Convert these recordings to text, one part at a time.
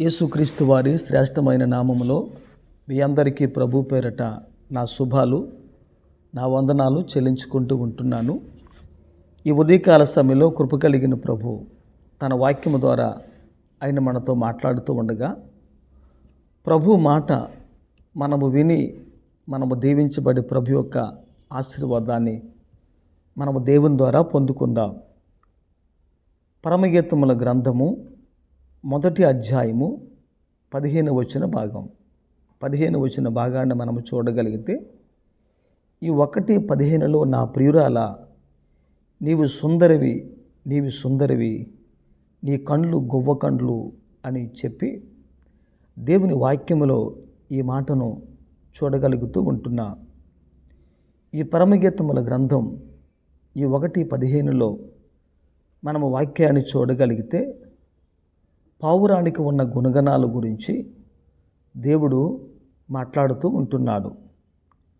యేసుక్రీస్తు వారి శ్రేష్టమైన నామములో మీ అందరికీ ప్రభు పేరట నా శుభాలు నా వందనాలు చెల్లించుకుంటూ ఉంటున్నాను. ఈ ఉదయకాల సమయంలో కృప కలిగిన ప్రభు తన వాక్యము ద్వారా ఆయన మనతో మాట్లాడుతూ ఉండగా ప్రభు మాట మనము విని మనము దీవించబడి ప్రభు యొక్క ఆశీర్వాదాన్ని మనము దేవుని ద్వారా పొందుకుందాం. పరమగీతముల గ్రంథము మొదటి అధ్యాయము పదిహేను వచ్చిన భాగం. పదిహేను వచ్చిన భాగాన్ని మనము చూడగలిగితే ఈ ఒకటి పదిహేనులో నా ప్రియురాల నీవు సుందరివి నీవు సుందరివి నీ కండ్లు గువ్వ కండ్లు అని చెప్పి దేవుని వాక్యములో ఈ మాటను చూడగలుగుతూ ఉంటున్నా. ఈ పరమగీతముల గ్రంథం ఈ ఒకటి పదిహేనులో మనము వాక్యాన్ని చూడగలిగితే పావురానికి ఉన్న గుణగణాల గురించి దేవుడు మాట్లాడుతూ ఉంటున్నాడు.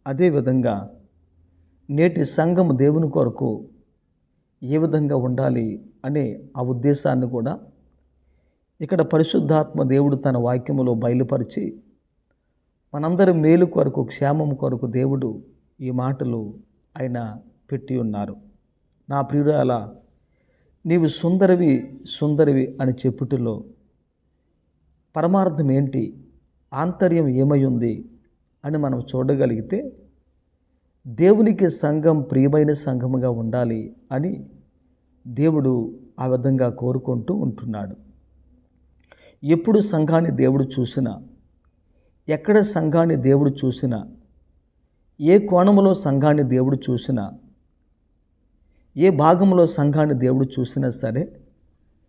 అదేవిధంగా నేటి సంఘం దేవుని కొరకు ఏ విధంగా ఉండాలి అనే ఆ ఉద్దేశాన్ని కూడా ఇక్కడ పరిశుద్ధాత్మ దేవుడు తన వాక్యములో బయలుపరిచి మనందరి మేలు కొరకు క్షేమం కొరకు దేవుడు ఈ మాటలు ఆయన పెట్టి ఉన్నారు. నా ప్రియురాల నీవు సుందరివి సుందరివి అని చెప్పుటలో పరమార్థం ఏంటి? ఆంతర్యం ఏమై ఉంది అని మనం చూడగలిగితే దేవునికి సంఘం ప్రియమైన సంఘముగా ఉండాలి అని దేవుడు ఆ విధంగా కోరుకుంటూ ఉంటున్నాడు. ఎప్పుడు సంఘాన్ని దేవుడు చూసినా ఎక్కడ సంఘాన్ని దేవుడు చూసినా ఏ కోణంలో సంఘాన్ని దేవుడు చూసినా ఏ భాగంలో సంఘాన్ని దేవుడు చూసినా సరే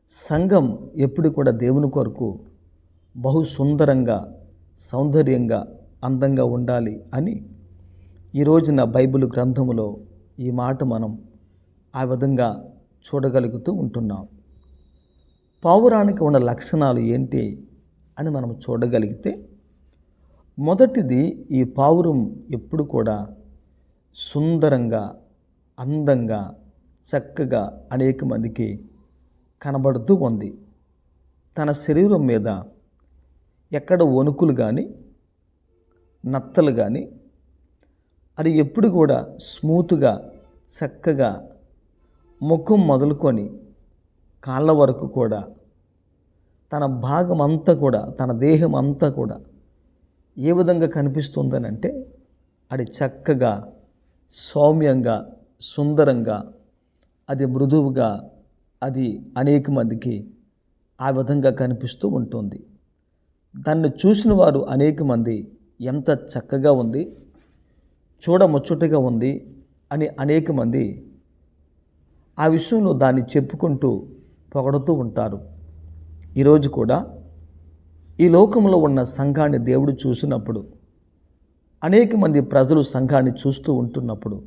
సంఘం ఎప్పుడు కూడా దేవుని కొరకు బహు సుందరంగా సౌందర్యంగా అందంగా ఉండాలి అని ఈ రోజున బైబిల్ గ్రంథములో ఈ మాట మనం ఆ విధంగా చూడగలుగుతూ ఉంటున్నాం. పావురానికి ఉన్న లక్షణాలు ఏంటి అని మనం చూడగలిగితే మొదటిది ఈ పావురం ఎప్పుడు కూడా సుందరంగా అందంగా చక్కగా అనేక మందికి కనబడుతూ ఉంది. తన శరీరం మీద ఎక్కడ వణుకులు కానీ నత్తలు కానీ అది ఎప్పుడు కూడా స్మూత్గా చక్కగా ముఖం మొదలుకొని కాళ్ళ వరకు కూడా తన భాగం అంతా కూడా తన దేహం అంతా కూడా ఏ విధంగా కనిపిస్తుందనంటే అది చక్కగా సౌమ్యంగా సుందరంగా అది మృదువుగా అది అనేక మందికి ఆ విధంగా కనిపిస్తూ ఉంటుంది. దాన్ని చూసిన వారు అనేక మంది. ఎంత చక్కగా ఉంది చూడముచ్చటగా ఉంది అని అనేక మంది ఆ విషయంలో దాన్ని చెప్పుకుంటూ పొగడుతూ ఉంటారు. ఈరోజు కూడా ఈ లోకంలో ఉన్న సంఘాన్ని దేవుడు చూసినప్పుడు అనేక మంది ప్రజలు సంఘాన్ని చూస్తూ ఉంటున్నప్పుడు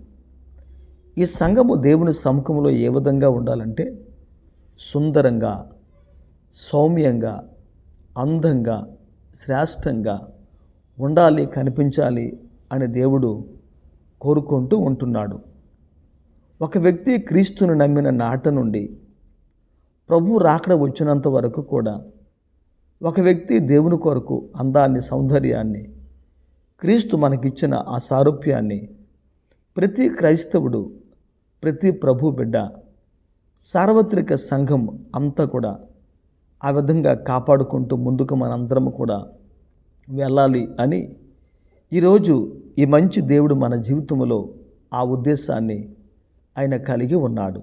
ఈ సంఘము దేవుని సముఖంలో ఏ విధంగా ఉండాలంటే సుందరంగా సౌమ్యంగా అందంగా శ్రేష్టంగా ఉండాలి కనిపించాలి అని దేవుడు కోరుకుంటూ ఉంటున్నాడు. ఒక వ్యక్తి క్రీస్తును నమ్మిన నాట నుండి ప్రభు రాకడ వచ్చినంత వరకు కూడా ఒక వ్యక్తి దేవుని కొరకు అందాన్ని సౌందర్యాన్ని క్రీస్తు మనకిచ్చిన ఆ సారూప్యాన్ని ప్రతి క్రైస్తవుడు ప్రతి ప్రభు బిడ్డ సార్వత్రిక సంఘం అంతా కూడా ఆ విధంగా కాపాడుకుంటూ ముందుకు మనందరం కూడా వెళ్ళాలి అని ఈరోజు ఈ మంచి దేవుడు మన జీవితంలో ఆ ఉద్దేశాన్ని ఆయన కలిగి ఉన్నాడు.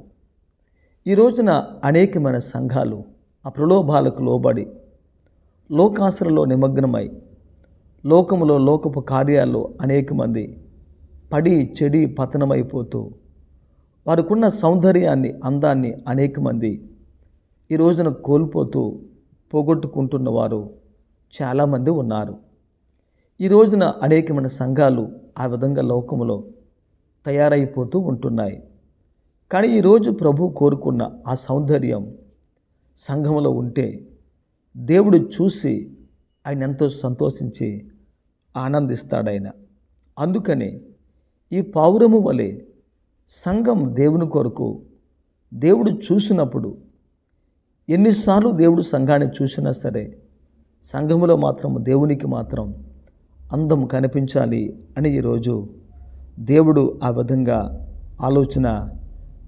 ఈ రోజున అనేకమైన సంఘాలు ఆ ప్రలోభాలకు లోబడి లోకాశ్రలో నిమగ్నమై లోకములో లోకపు కార్యాల్లో అనేక మంది పడి చెడి పతనమైపోతూ వారికున్న సౌందర్యాన్ని అందాన్ని అనేక మంది ఈ రోజున కోల్పోతూ పోగొట్టుకుంటున్న వారు చాలామంది ఉన్నారు. ఈ రోజున అనేకమైన సంఘాలు ఆ విధంగా లోకములో తయారైపోతూ ఉంటున్నాయి. కానీ ఈరోజు ప్రభు కోరుకున్న ఆ సౌందర్యం సంఘంలో ఉంటే దేవుడు చూసి ఆయన ఎంతో సంతోషించి ఆనందిస్తాడాయన అందుకని ఈ పావురము వలె సంఘం దేవుని కొరకు దేవుడు చూసినప్పుడు ఎన్నిసార్లు దేవుడు సంఘాన్ని చూసినా సరే సంఘములో మాత్రం దేవునికి మాత్రం అందం కనిపించాలి అని ఈరోజు దేవుడు ఆ విధంగా ఆలోచన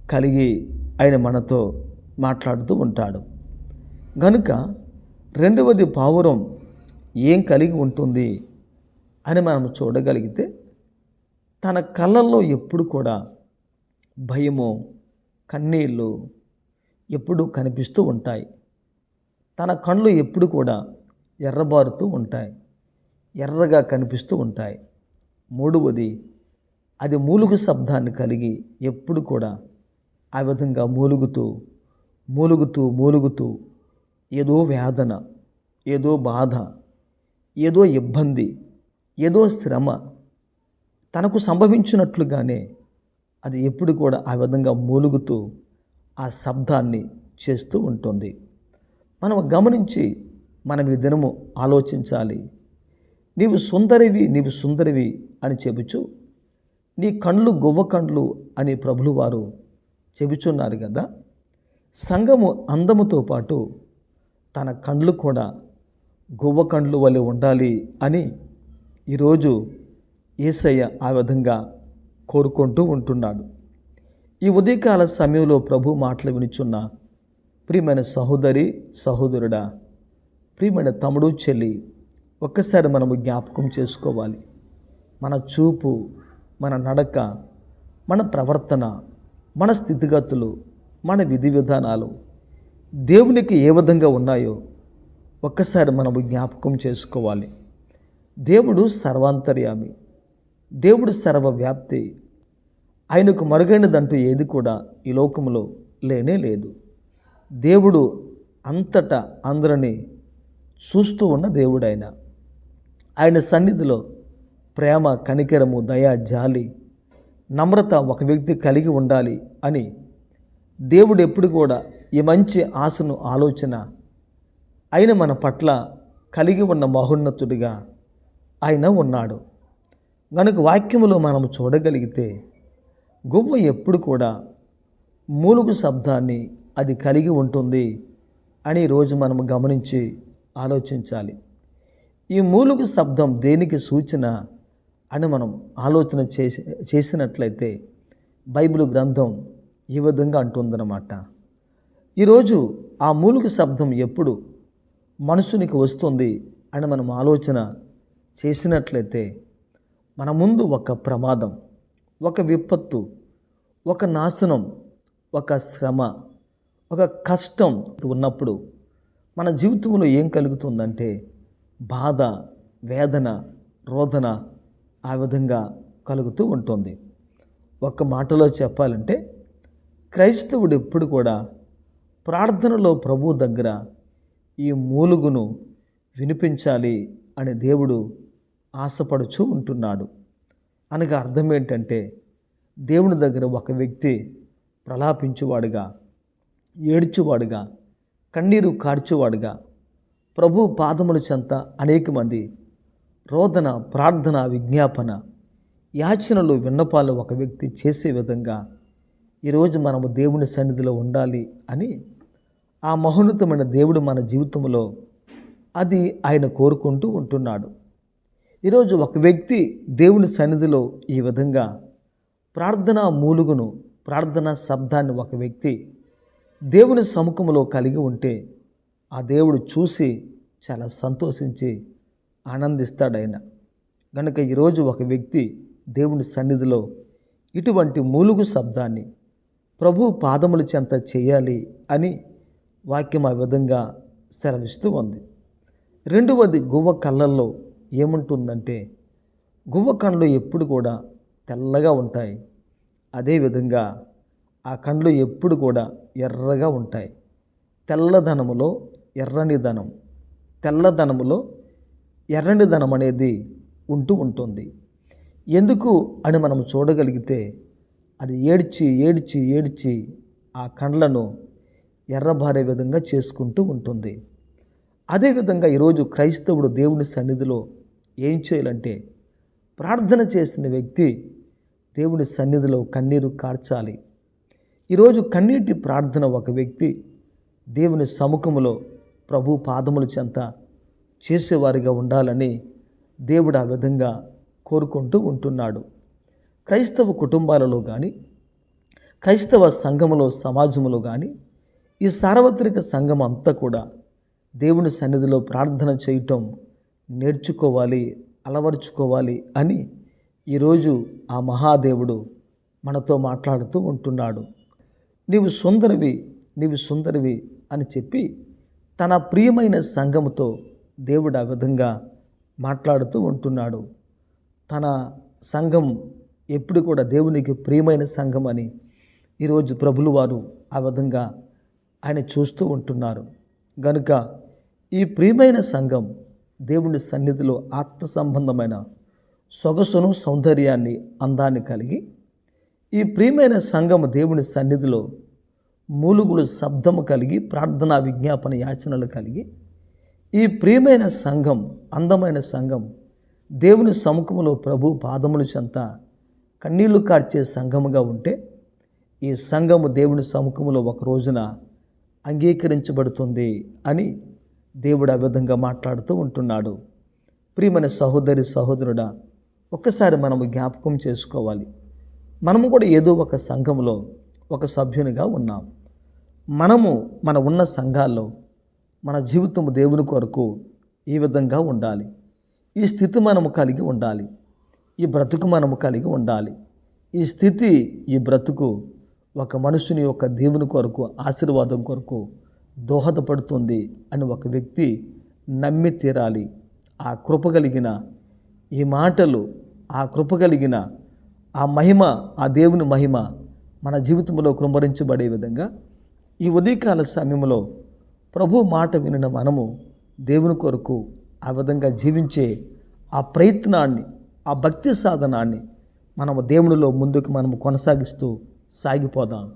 కలిగి ఆయన మనతో మాట్లాడుతూ ఉంటాడు. గనుక రెండవది పావురం ఏం కలిగి ఉంటుంది అని మనం చూడగలిగితే తన కళ్ళల్లో ఎప్పుడు కూడా భయము కన్నీళ్ళు ఎప్పుడూ కనిపిస్తూ ఉంటాయి. తన కళ్ళు ఎప్పుడు కూడా ఎర్రబారుతూ ఉంటాయి. ఎర్రగా కనిపిస్తూ ఉంటాయి. మూడవది అది మూలుగు శబ్దాన్ని కలిగి ఎప్పుడు కూడా ఆ విధంగా మూలుగుతూ మూలుగుతూ మూలుగుతూ ఏదో వేదన ఏదో బాధ ఏదో ఇబ్బంది ఏదో శ్రమ తనకు సంభవించినట్లుగానే అది ఎప్పుడు కూడా ఆ విధంగా మూలుగుతూ ఆ శబ్దాన్ని చేస్తూ ఉంటుంది. మనం గమనించి మనం ఈ దినము ఆలోచించాలి. నీవు సుందరివి నీవు సుందరివి అని చెబుచు నీ కండ్లు గువ్వ కండ్లు అని ప్రభులు వారు చెబుచున్నారు కదా సంఘము అందముతో పాటు తన కండ్లు కూడా గువ్వ కండ్లు వలె ఉండాలి అని ఈరోజు ఏసయ్య ఆ విధంగా కోరుకుంటూ ఉంటున్నాడు. ఈ ఉదయకాల సమయంలో ప్రభు మాటలు వినుచున్న ప్రియమైన సహోదరి సహోదరుడా ప్రియమైన తమ్ముడు చెల్లి ఒక్కసారి మనము జ్ఞాపకం చేసుకోవాలి. మన చూపు మన నడక మన ప్రవర్తన మన స్థితిగతులు మన విధి విధానాలు దేవునికి ఏ విధంగా ఉన్నాయో ఒక్కసారి మనము జ్ఞాపకం చేసుకోవాలి. దేవుడు సర్వాంతర్యామి. దేవుడు సర్వవ్యాప్తి. ఆయనకు మరుగైనదంటూ ఏది కూడా ఈ లోకంలో లేనే లేదు. దేవుడు అంతటా అందరినీ చూస్తూ ఉన్న దేవుడు ఆయన ఆయన సన్నిధిలో ప్రేమ కనికరము దయ జాలి నమ్రత ఒక వ్యక్తి కలిగి ఉండాలి అని దేవుడు ఎప్పుడు కూడా ఈ మంచి ఆశను ఆలోచన ఆయన మన పట్ల కలిగి ఉన్న మహోన్నతుడిగా ఆయన ఉన్నాడు. కనుక వాక్యములో మనం చూడగలిగితే గువ్వ ఎప్పుడు కూడా మూలుగు శబ్దాన్ని అది కలిగి ఉంటుంది అని రోజు మనం గమనించి ఆలోచించాలి. ఈ మూలుగు శబ్దం దేనికి సూచన అని మనం ఆలోచన చేసి చేసినట్లయితే బైబిల్ గ్రంథం ఈ విధంగా అంటుందన్నమాట. ఈరోజు ఆ మూలుగు శబ్దం ఎప్పుడు మనుషునికి వస్తుంది అని మనం ఆలోచన చేసినట్లయితే మన ముందు ఒక ప్రమాదం. ఒక విపత్తు ఒక నాశనం ఒక శ్రమ ఒక కష్టం ఉన్నప్పుడు మన జీవితంలో ఏం కలుగుతుందంటే బాధ వేదన రోదన ఆ విధంగా కలుగుతూ ఉంటుంది. ఒక మాటలో చెప్పాలంటే క్రైస్తవుడు ఎప్పుడు కూడా ప్రార్థనలో ప్రభు దగ్గర ఈ మూలుగును వినిపించాలి అని దేవుడు ఆశపడుచూ ఉంటున్నాడు. అనగా అర్థం ఏంటంటే దేవుని దగ్గర ఒక వ్యక్తి ప్రలాపించువాడుగా ఏడ్చువాడుగా కన్నీరు కార్చువాడుగా ప్రభు పాదముల చెంత అనేక మంది రోదన ప్రార్థన విజ్ఞాపన యాచనలు విన్నపాలు ఒక వ్యక్తి చేసే విధంగా ఈరోజు మనము దేవుని సన్నిధిలో ఉండాలి అని ఆ మహోన్నతమైన దేవుడు మన జీవితంలో అది ఆయన కోరుకుంటూ ఉంటున్నాడు. ఈరోజు ఒక వ్యక్తి దేవుని సన్నిధిలో ఈ విధంగా ప్రార్థనా మూలుగును ప్రార్థనా శబ్దాన్ని ఒక వ్యక్తి దేవుని సముఖంలో కలిగి ఉంటే ఆ దేవుడు చూసి చాలా సంతోషించి ఆనందిస్తాడు ఆయన. కనుక ఈరోజు ఒక వ్యక్తి దేవుని సన్నిధిలో ఇటువంటి మూలుగు శబ్దాన్ని ప్రభు పాదముల చెంత చేయాలి అని వాక్యం ఆ విధంగా సెలవిస్తూ ఉంది. రెండవది గువ్వ కళ్ళల్లో ఏముంటుందంటే గువ్వ కండ్లు ఎప్పుడు కూడా తెల్లగా ఉంటాయి. అదేవిధంగా ఆ కండ్లు ఎప్పుడు కూడా ఎర్రగా ఉంటాయి. తెల్లదనములో ఎర్రని ధనం తెల్లదనములో ఎర్రని ధనం అనేది ఉంటూ ఉంటుంది. ఎందుకు అని మనం చూడగలిగితే అది ఏడ్చి ఏడ్చి ఏడ్చి ఆ కండ్లను ఎర్రబారే విధంగా చేసుకుంటూ ఉంటుంది. అదేవిధంగా ఈరోజు క్రైస్తవుడు దేవుని సన్నిధిలో ఏం చేయాలంటే ప్రార్థన చేసిన వ్యక్తి దేవుని సన్నిధిలో కన్నీరు కార్చాలి. ఈరోజు కన్నీటి ప్రార్థన ఒక వ్యక్తి దేవుని సముఖములో ప్రభు పాదముల చెంత చేసేవారిగా ఉండాలని దేవుడు ఆ విధంగా కోరుకుంటూ ఉంటున్నాడు. క్రైస్తవ కుటుంబాలలో కానీ క్రైస్తవ సంఘములో సమాజంలో కానీ ఈ సార్వత్రిక సంఘం అంతా కూడా దేవుని సన్నిధిలో ప్రార్థన చేయటం నేర్చుకోవాలి అలవరుచుకోవాలి అని ఈరోజు ఆ మహాదేవుడు మనతో మాట్లాడుతూ ఉంటున్నాడు. నీవు సుందరివి నీవు సుందరివి అని చెప్పి తన ప్రియమైన సంఘముతో దేవుడు ఆ విధంగా మాట్లాడుతూ ఉంటున్నాడు. తన సంఘం ఎప్పుడు కూడా దేవునికి ప్రియమైన సంఘం అని ఈరోజు ప్రభులు వారు ఆ విధంగా ఆయన చూస్తూ ఉంటున్నారు. గనుక ఈ ప్రియమైన సంఘం దేవుని సన్నిధిలో ఆత్మ సంబంధమైన సొగసును సౌందర్యాన్ని అందాన్ని కలిగి ఈ ప్రియమైన సంఘము దేవుని సన్నిధిలో మూలుగులు శబ్దము కలిగి ప్రార్థనా విజ్ఞాపన యాచనలు కలిగి ఈ ప్రియమైన సంఘం అందమైన సంఘం దేవుని సముఖములో ప్రభు పాదముల చెంత కన్నీళ్ళు కార్చే సంఘముగా ఉంటే ఈ సంఘము దేవుని సముఖములో ఒక రోజున అంగీకరించబడుతుంది అని దేవుడు ఆ విధంగా మాట్లాడుతూ ఉంటున్నాడు. ప్రియమైన సహోదరి సహోదరుడా ఒక్కసారి మనము జ్ఞాపకం చేసుకోవాలి. మనము కూడా ఏదో ఒక సంఘంలో ఒక సభ్యునిగా ఉన్నాం. మనము మన ఉన్న సంఘాల్లో మన జీవితం దేవుని కొరకు ఈ విధంగా ఉండాలి. ఈ స్థితి మనము కలిగి ఉండాలి. ఈ బ్రతుకు మనము కలిగి ఉండాలి. ఈ స్థితి ఈ బ్రతుకు ఒక మనుషుని యొక్క దేవుని కొరకు ఆశీర్వాదం కొరకు దోహదపడుతుంది అని ఒక వ్యక్తి నమ్మి తీరాలి. ఆ కృప కలిగిన ఈ మాటలు ఆ కృప కలిగిన ఆ మహిమ ఆ దేవుని మహిమ మన జీవితంలో కృంభరించబడే విధంగా ఈ ఉదయకాల సమయంలో ప్రభు మాట వినిన మనము దేవుని కొరకు ఆ విధంగా జీవించే ఆ ప్రయత్నాన్ని ఆ భక్తి సాధనాన్ని మనము దేవునిలో ముందుకు మనము కొనసాగిస్తూ సాగిపోదాం.